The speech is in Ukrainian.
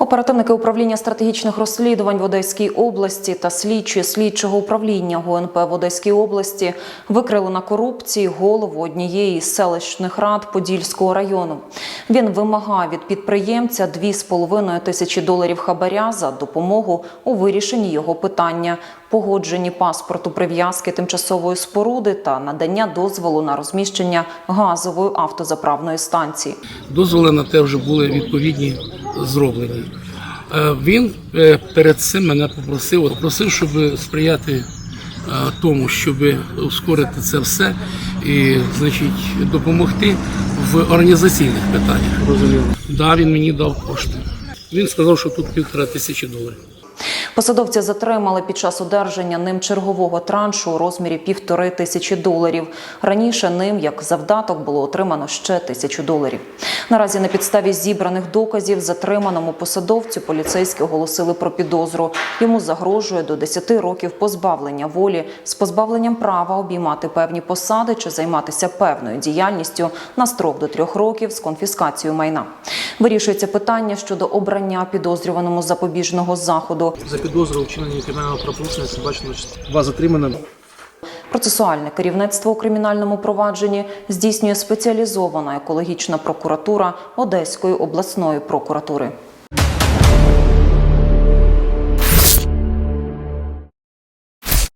Оперативники управління стратегічних розслідувань в Одеській області та слідчі слідчого управління ГУНП в Одеській області викрили на корупції голову однієї з селищних рад Подільського району. Він вимагав від підприємця 2,5 тисячі доларів хабаря за допомогу у вирішенні його питання, погодженні паспорту прив'язки тимчасової споруди та надання дозволу на розміщення газової автозаправної станції. дозволи на те вже були відповідні зроблені. Е, Він е, перед цим мене попросив, попросив, щоб сприяти е, тому, щоб ускорити це все і, значить, допомогти в організаційних питаннях. Розуміло. Да, він мені дав кошти. Він сказав, що тут півтора тисячі доларів. Посадовця затримали під час одержання ним чергового траншу у розмірі півтори тисячі доларів. Раніше ним, як завдаток, було отримано ще тисячу доларів. Наразі на підставі зібраних доказів затриманому посадовцю поліцейські оголосили про підозру. Йому загрожує до 10 років позбавлення волі з позбавленням права обіймати певні посади чи займатися певною діяльністю на строк до трьох років з конфіскацією майна. Вирішується питання щодо обрання підозрюваному запобіжного заходу. За підозру вчинення кримінального правопорушення собачного вас затримано. Процесуальне керівництво у кримінальному провадженні здійснює спеціалізована екологічна прокуратура Одеської обласної прокуратури.